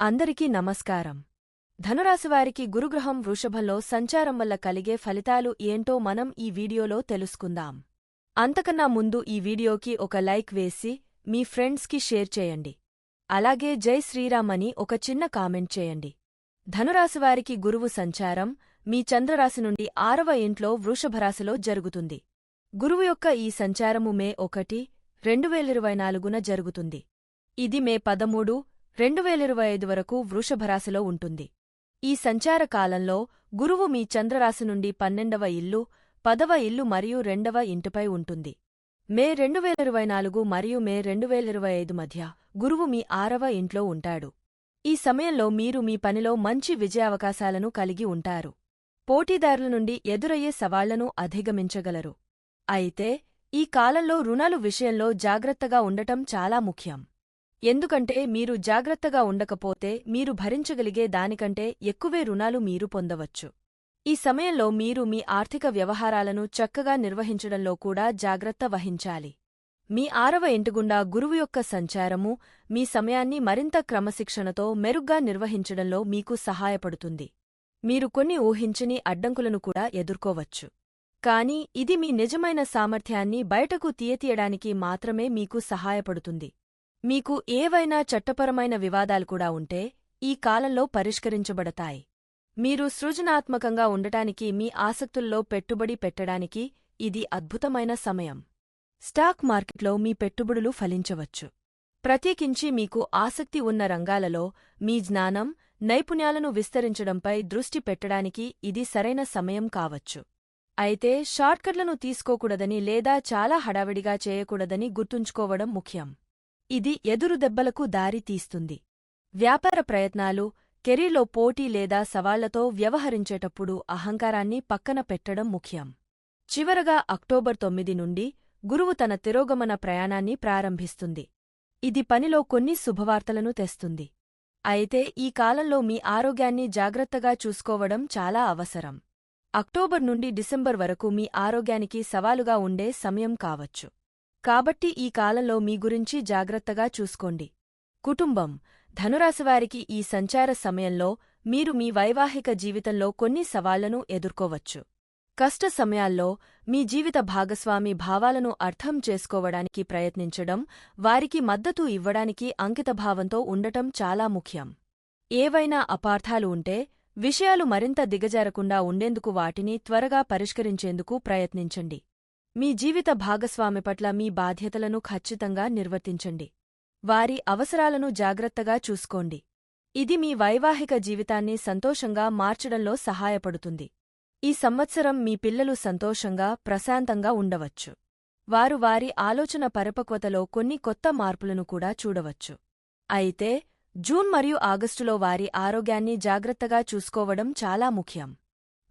అందరికీ నమస్కారం. ధనురాశివారికి గురుగ్రహం వృషభంలో సంచారం వల్ల కలిగే ఫలితాలు ఏంటో మనం ఈ వీడియోలో తెలుసుకుందాం. అంతకన్నా ముందు ఈ వీడియోకి ఒక లైక్ వేసి మీ ఫ్రెండ్స్కి షేర్ చేయండి. అలాగే జై శ్రీరామ్ అని ఒక చిన్న కామెంట్ చేయండి. ధనురాశివారికి గురువు సంచారం మీ చంద్రరాశి నుండి ఆరవ ఇంట్లో వృషభరాశిలో జరుగుతుంది. గురువు యొక్క ఈ సంచారము మే ఒకటి రెండువేలిరవై నాలుగున జరుగుతుంది. ఇది మే పదమూడు రెండు వేలిరవై ఐదు వరకు వృషభరాశిలో ఉంటుంది. ఈ సంచార కాలంలో గురువు మీ చంద్రరాశి నుండి పన్నెండవ ఇల్లు పదవ ఇల్లు మరియు రెండవ ఇంటిపై ఉంటుంది. మే రెండు వేల ఇరవై నాలుగు మరియు మే రెండు వేల ఇరవై ఐదు మధ్య గురువు మీ ఆరవ ఇంట్లో ఉంటాడు. ఈ సమయంలో మీరు మీ పనిలో మంచి విజయావకాశాలను కలిగి ఉంటారు. పోటీదారుల నుండి ఎదురయ్యే సవాళ్ళను అధిగమించగలరు. అయితే ఈ కాలంలో రుణాలు విషయంలో జాగ్రత్తగా ఉండటం చాలా ముఖ్యం. ఎందుకంటే మీరు జాగ్రత్తగా ఉండకపోతే మీరు భరించగలిగే దానికంటే ఎక్కువే రుణాలు మీరు పొందవచ్చు. ఈ సమయంలో మీరు మీ ఆర్థిక వ్యవహారాలను చక్కగా నిర్వహించడంలో కూడా జాగ్రత్త వహించాలి. మీ ఆరవ ఇంటిగుండా గురువు యొక్క సంచారము మీ సమయాన్ని మరింత క్రమశిక్షణతో మెరుగ్గా నిర్వహించడంలో మీకు సహాయపడుతుంది. మీరు కొన్ని ఊహించని అడ్డంకులను కూడా ఎదుర్కోవచ్చు. కానీ ఇది మీ నిజమైన సామర్థ్యాన్ని బయటకు తీయతీయడానికి మాత్రమే మీకు సహాయపడుతుంది. మీకు ఏవైనా చట్టపరమైన వివాదాలు కూడా ఉంటే ఈ కాలంలో పరిష్కరించబడతాయి. మీరు సృజనాత్మకంగా ఉండటానికి మీ ఆసక్తుల్లో పెట్టుబడి పెట్టడానికి ఇది అద్భుతమైన సమయం. స్టాక్ మార్కెట్లో మీ పెట్టుబడులు ఫలించవచ్చు. ప్రత్యేకించి మీకు ఆసక్తి ఉన్న రంగాలలో మీ జ్ఞానం నైపుణ్యాలను విస్తరించడంపై దృష్టి పెట్టడానికి ఇది సరైన సమయం కావచ్చు. అయితే షార్ట్కట్లను తీసుకోకూడదని లేదా చాలా హడావిడిగా చేయకూడదని గుర్తుంచుకోవడం ముఖ్యం. ఇది ఎదురుదెబ్బలకు దారితీస్తుంది వ్యాపార ప్రయత్నాలు కెరీర్లో పోటీ లేదా సవాళ్ళతో వ్యవహరించేటప్పుడు అహంకారాన్ని పక్కన పెట్టడం ముఖ్యం. చివరగా అక్టోబర్ తొమ్మిది నుండి గురువు తన తిరోగమన ప్రయాణాన్ని ప్రారంభిస్తుంది. ఇది పనిలో కొన్ని శుభవార్తలను తెస్తుంది. అయితే ఈ కాలంలో మీ ఆరోగ్యాన్ని జాగ్రత్తగా చూసుకోవడం చాలా అవసరం. అక్టోబర్ నుండి డిసెంబర్ వరకు మీ ఆరోగ్యానికి సవాలుగా ఉండే సమయం కావచ్చు. కాబట్టి ఈ కాలంలో మీ గురించి జాగ్రత్తగా చూసుకోండి. కుటుంబం ధనురాశివారికి ఈ సంచార సమయంలో మీరు మీ వైవాహిక జీవితంలో కొన్ని సవాళ్ళను ఎదుర్కోవచ్చు. కష్ట సమయాల్లో మీ జీవిత భాగస్వామి భావాలను అర్థం చేసుకోవడానికి ప్రయత్నించడం వారికి మద్దతు ఇవ్వడానికి అంకితభావంతో ఉండటం చాలా ముఖ్యం. ఏవైనా అపార్థాలు ఉంటే విషయాలు మరింత దిగజారకుండా ఉండేందుకు వాటిని త్వరగా పరిష్కరించేందుకు ప్రయత్నించండి. మీ జీవిత భాగస్వామి పట్ల మీ బాధ్యతలను ఖచ్చితంగా నిర్వర్తించండి. వారి అవసరాలను జాగ్రత్తగా చూసుకోండి. ఇది మీ వైవాహిక జీవితాన్ని సంతోషంగా మార్చడంలో సహాయపడుతుంది. ఈ సంవత్సరం మీ పిల్లలు సంతోషంగా ప్రశాంతంగా ఉండవచ్చు. వారు వారి ఆలోచన పరిపక్వతలో కొన్ని కొత్త మార్పులను కూడా చూడవచ్చు. అయితే జూన్ మరియు ఆగస్టులో వారి ఆరోగ్యాన్ని జాగ్రత్తగా చూసుకోవడం చాలా ముఖ్యం.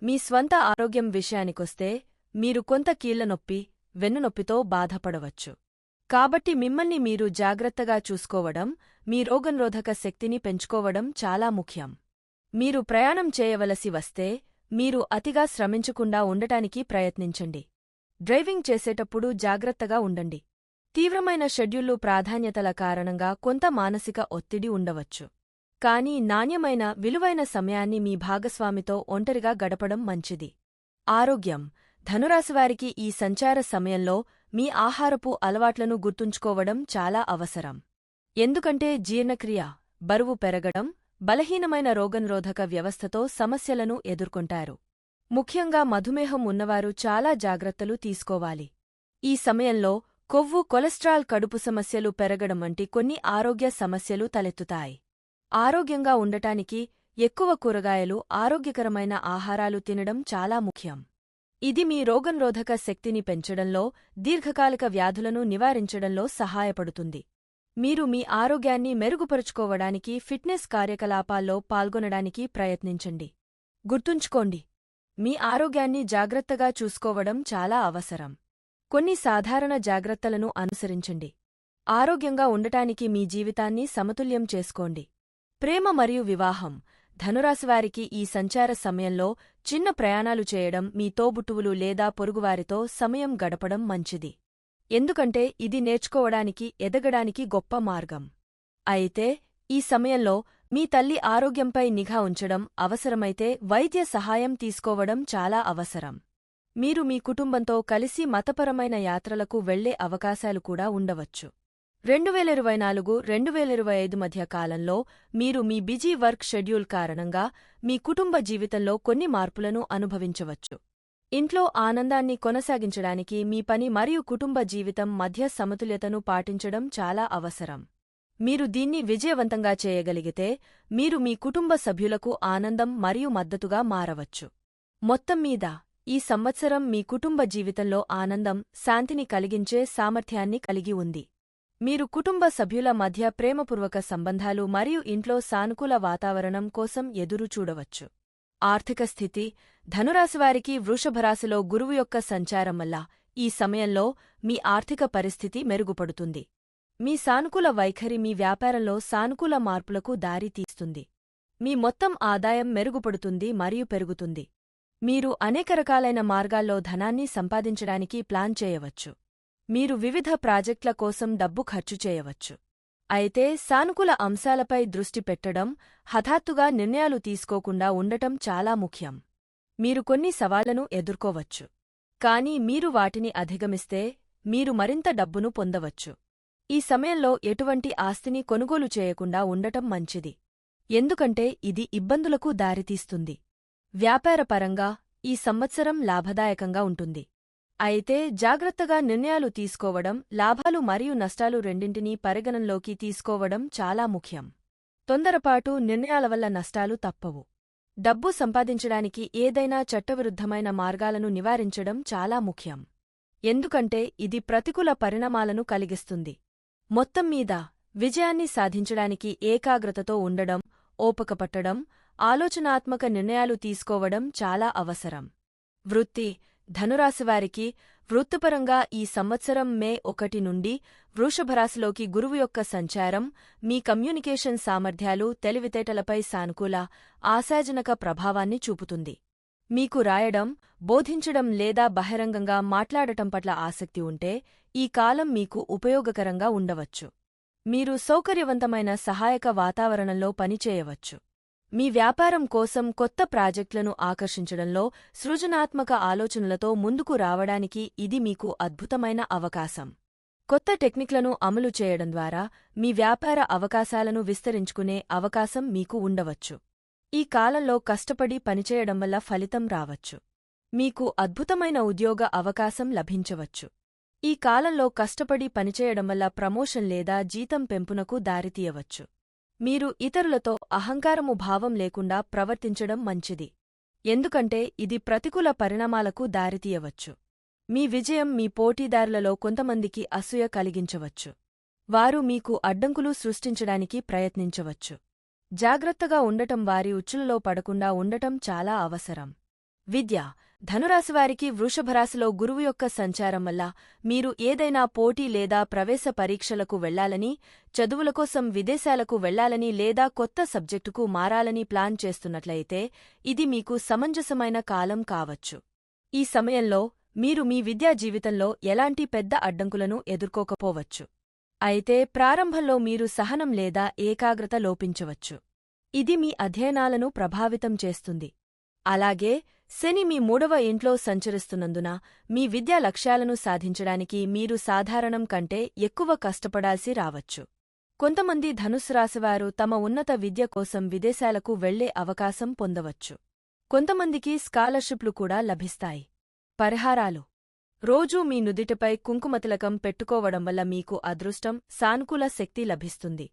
మీ స్వంత ఆరోగ్యం విషయానికొస్తే మీరు కొంత కీళ్ళనొప్పి వెన్నునొప్పితో బాధపడవచ్చు. కాబట్టి మిమ్మల్ని మీరు జాగ్రత్తగా చూసుకోవడం మీ రోగనిరోధక శక్తిని పెంచుకోవడం చాలా ముఖ్యం. మీరు ప్రయాణం చేయవలసి వస్తే మీరు అతిగా శ్రమించకుండా ఉండటానికి ప్రయత్నించండి. డ్రైవింగ్ చేసేటప్పుడు జాగ్రత్తగా ఉండండి. తీవ్రమైన షెడ్యూళ్ళు ప్రాధాన్యతల కారణంగా కొంత మానసిక ఒత్తిడి ఉండవచ్చు. కానీ నాణ్యమైన విలువైన సమయాన్ని మీ భాగస్వామితో ఒంటరిగా గడపడం మంచిది. ఆరోగ్యం ధనురాశివారికి ఈ సంచార సమయంలో మీ ఆహారపు అలవాట్లను గుర్తుంచుకోవడం చాలా అవసరం. ఎందుకంటే జీర్ణక్రియ బరువు పెరగడం బలహీనమైన రోగనిరోధక వ్యవస్థతో సమస్యలను ఎదుర్కొంటారు. ముఖ్యంగా మధుమేహం ఉన్నవారు చాలా జాగ్రత్తలు తీసుకోవాలి. ఈ సమయంలో కొవ్వు కొలెస్ట్రాల్ కడుపు సమస్యలు పెరగడం వంటి కొన్ని ఆరోగ్య సమస్యలు తలెత్తుతాయి. ఆరోగ్యంగా ఉండటానికి ఎక్కువ కూరగాయలు ఆరోగ్యకరమైన ఆహారాలు తినడం చాలా ముఖ్యం. ఇది మీ రోగనిరోధక శక్తిని పెంచడంలో దీర్ఘకాలిక వ్యాధులను నివారించడంలో సహాయపడుతుంది. మీరు మీ ఆరోగ్యాన్ని మెరుగుపరుచుకోవడానికి ఫిట్నెస్ కార్యకలాపాల్లో పాల్గొనడానికి ప్రయత్నించండి. గుర్తుంచుకోండి మీ ఆరోగ్యాన్ని జాగ్రత్తగా చూసుకోవడం చాలా అవసరం. కొన్ని సాధారణ జాగ్రత్తలను అనుసరించండి. ఆరోగ్యంగా ఉండటానికి మీ జీవితాన్ని సమతుల్యం చేసుకోండి. ప్రేమ మరియు వివాహం ధనురాశివారికి ఈ సంచార సమయంలో చిన్న ప్రయాణాలు చేయడం మీ తోబుట్టువులు లేదా పొరుగువారితో సమయం గడపడం మంచిది. ఎందుకంటే ఇది నేర్చుకోవడానికి ఎదగడానికి గొప్ప మార్గం. అయితే ఈ సమయంలో మీ తల్లి ఆరోగ్యంపై నిఘా ఉంచడం అవసరమైతే వైద్య సహాయం తీసుకోవడం చాలా అవసరం. మీరు మీ కుటుంబంతో కలిసి మతపరమైన యాత్రలకు వెళ్ళే అవకాశాలు కూడా ఉండవచ్చు. రెండు వేల ఇరవై నాలుగు రెండు వేల ఇరవై ఐదు మధ్య కాలంలో మీరు మీ బిజీ వర్క్ షెడ్యూల్ కారణంగా మీ కుటుంబ జీవితంలో కొన్ని మార్పులను అనుభవించవచ్చు. ఇంట్లో ఆనందాన్ని కొనసాగించడానికి మీ పని మరియు కుటుంబ జీవితం మధ్య సమతుల్యతను పాటించడం చాలా అవసరం. మీరు దీన్ని విజయవంతంగా చేయగలిగితే మీరు మీ కుటుంబ సభ్యులకు ఆనందం మరియు మద్దతుగా మారవచ్చు. మొత్తం మీద ఈ సంవత్సరం మీ కుటుంబ జీవితంలో ఆనందం శాంతిని కలిగించే సామర్థ్యాన్ని కలిగి ఉంది. మీరు కుటుంబ సభ్యుల మధ్య ప్రేమపూర్వక సంబంధాలు మరియు ఇంట్లో సానుకూల వాతావరణం కోసం ఎదురు చూడవచ్చు. ఆర్థిక స్థితి ధనురాశివారికి వృషభరాశిలో గురువు యొక్క సంచారం వల్ల ఈ సమయంలో మీ ఆర్థిక పరిస్థితి మెరుగుపడుతుంది. మీ సానుకూల వైఖరి మీ వ్యాపారంలో సానుకూల మార్పులకు దారితీస్తుంది మీ మొత్తం ఆదాయం మెరుగుపడుతుంది మరియు పెరుగుతుంది. మీరు అనేక రకాలైన మార్గాల్లో ధనాన్ని సంపాదించడానికి ప్లాన్ చేయవచ్చు. మీరు వివిధ ప్రాజెక్టుల కోసం డబ్బు ఖర్చు చేయవచ్చు. అయితే సానుకూల అంశాలపై దృష్టి పెట్టడం హఠాత్తుగా నిర్ణయాలు తీసుకోకుండా ఉండటం చాలా ముఖ్యం. మీరు కొన్ని సవాళ్ళను ఎదుర్కోవచ్చు. కానీ మీరు వాటిని అధిగమిస్తే మీరు మరింత డబ్బును పొందవచ్చు. ఈ సమయంలో ఎటువంటి ఆస్తిని కొనుగోలు చేయకుండా ఉండటం మంచిది. ఎందుకంటే ఇది ఇబ్బందులకు దారితీస్తుంది. వ్యాపారపరంగా ఈ సంవత్సరం లాభదాయకంగా ఉంటుంది. అయితే జాగ్రత్తగా నిర్ణయాలు తీసుకోవడం లాభాలు మరియు నష్టాలు రెండింటినీ పరిగణంలోకి తీసుకోవడం చాలా ముఖ్యం. తొందరపాటు నిర్ణయాల వల్ల నష్టాలు తప్పవు. డబ్బు సంపాదించడానికి ఏదైనా చట్టవిరుద్ధమైన మార్గాలను నివారించడం చాలా ముఖ్యం. ఎందుకంటే ఇది ప్రతికూల పరిణామాలను కలిగిస్తుంది. మొత్తం మీద విజయాన్ని సాధించడానికి ఏకాగ్రతతో ఉండడం ఓపకపట్టడం ఆలోచనాత్మక నిర్ణయాలు తీసుకోవడం చాలా అవసరం. వృత్తి ధనురాశివారికి వృత్తిపరంగా ఈ సంవత్సరం మే ఒకటి నుండి వృషభరాశిలోకి గురువు యొక్క సంచారం మీ కమ్యూనికేషన్ సామర్థ్యాలు తెలివితేటలపై సానుకూల ఆశాజనక ప్రభావాన్ని చూపుతుంది. మీకు రాయడం బోధించడం లేదా బహిరంగంగా మాట్లాడటం పట్ల ఆసక్తి ఉంటే ఈ కాలం మీకు ఉపయోగకరంగా ఉండవచ్చు. మీరు సౌకర్యవంతమైన సహాయక వాతావరణంలో పనిచేయవచ్చు. మీ వ్యాపారం కోసం కొత్త ప్రాజెక్టులను ఆకర్షించడంలో సృజనాత్మక ఆలోచనలతో ముందుకు రావడానికి ఇది మీకు అద్భుతమైన అవకాశం. కొత్త టెక్నిక్లను అమలు చేయడం ద్వారా మీ వ్యాపార అవకాశాలను విస్తరించుకునే అవకాశం మీకు ఉండవచ్చు. ఈ కాలంలో కష్టపడి పనిచేయడం వల్ల ఫలితం రావచ్చు. మీకు అద్భుతమైన ఉద్యోగ అవకాశం లభించవచ్చు. ఈ కాలంలో కష్టపడి పనిచేయడం వల్ల ప్రమోషన్ లేదా జీతం పెంపునకు దారితీయవచ్చు. మీరు ఇతరులతో అహంకారము భావం లేకుండా ప్రవర్తించడం మంచిది. ఎందుకంటే ఇది ప్రతికూల పరిణామాలకు దారితీయవచ్చు. మీ విజయం మీ పోటీదారులలో కొంతమందికి అసూయ కలిగించవచ్చు. వారు మీకు అడ్డంకులు సృష్టించడానికి ప్రయత్నించవచ్చు. జాగ్రత్తగా ఉండటం వారి ఉచ్చులలో పడకుండా ఉండటం చాలా అవసరం. విద్య. ధనురాశివారికి వృషభరాశిలో గురువు యొక్క సంచారం వల్ల మీరు ఏదైనా పోటీ లేదా ప్రవేశ పరీక్షలకు వెళ్ళాలని చదువుల కోసం విదేశాలకు వెళ్ళాలని లేదా కొత్త సబ్జెక్టుకు మారాలని ప్లాన్ చేస్తున్నట్లయితే ఇది మీకు సమంజసమైన కాలం కావచ్చు. ఈ సమయంలో మీరు మీ విద్యా జీవితంలో ఎలాంటి పెద్ద అడ్డంకులను ఎదుర్కోకపోవచ్చు. అయితే ప్రారంభంలో మీరు సహనం లేదా ఏకాగ్రత లోపించవచ్చు. ఇది మీ అధ్యయనాలను ప్రభావితం చేస్తుంది. అలాగే శని మీ మూడవ ఇంట్లో సంచరిస్తున్నందున మీ విద్యా లక్ష్యాలను సాధించడానికి మీరు సాధారణం కంటే ఎక్కువ కష్టపడాల్సి రావచ్చు. కొంతమంది ధనుసు రాశివారు తమ ఉన్నత విద్య కోసం విదేశాలకు వెళ్ళే అవకాశం పొందవచ్చు. కొంతమందికి స్కాలర్షిప్లు కూడా లభిస్తాయి. పరిహారాలు. రోజూ మీ నుదిటిపై కుంకుమతిలకం పెట్టుకోవడం వల్ల మీకు అదృష్టం సానుకూల శక్తి లభిస్తుంది.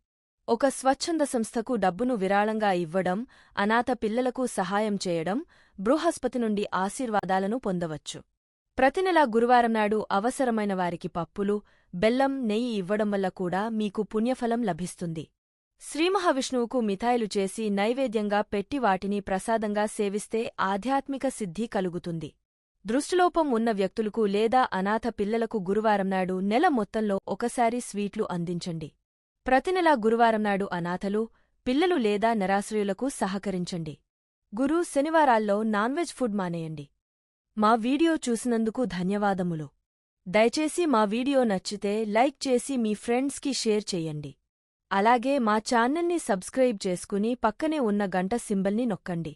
ఒక స్వచ్ఛంద సంస్థకు డబ్బును విరాళంగా ఇవ్వడం అనాథ పిల్లలకు సహాయం చేయడం బృహస్పతి నుండి ఆశీర్వాదాలను పొందవచ్చు. ప్రతినెలా గురువారం నాడు అవసరమైన వారికి పప్పులు బెల్లం నెయ్యి ఇవ్వడం వల్ల కూడా మీకు పుణ్యఫలం లభిస్తుంది. శ్రీమహావిష్ణువుకు మిఠాయిలు చేసి నైవేద్యంగా పెట్టి వాటిని ప్రసాదంగా సేవిస్తే ఆధ్యాత్మిక సిద్ధి కలుగుతుంది. దృష్టిలోపం ఉన్న వ్యక్తులకు లేదా అనాథ పిల్లలకు గురువారం నాడు నెల మొత్తంలో ఒకసారి స్వీట్లు అందించండి. ప్రతినెలా గురువారం నాడు అనాథలు పిల్లలు లేదా నిరాశ్రయులకు సహకరించండి. గురు శనివారాల్లో నాన్వెజ్ ఫుడ్ మానేయండి. మా వీడియో చూసినందుకు ధన్యవాదములు. దయచేసి మా వీడియో నచ్చితే లైక్ చేసి మీ ఫ్రెండ్స్కి షేర్ చెయ్యండి అలాగే మా ఛానల్ని సబ్స్క్రైబ్ చేసుకుని పక్కనే ఉన్న గంట సింబల్ని నొక్కండి.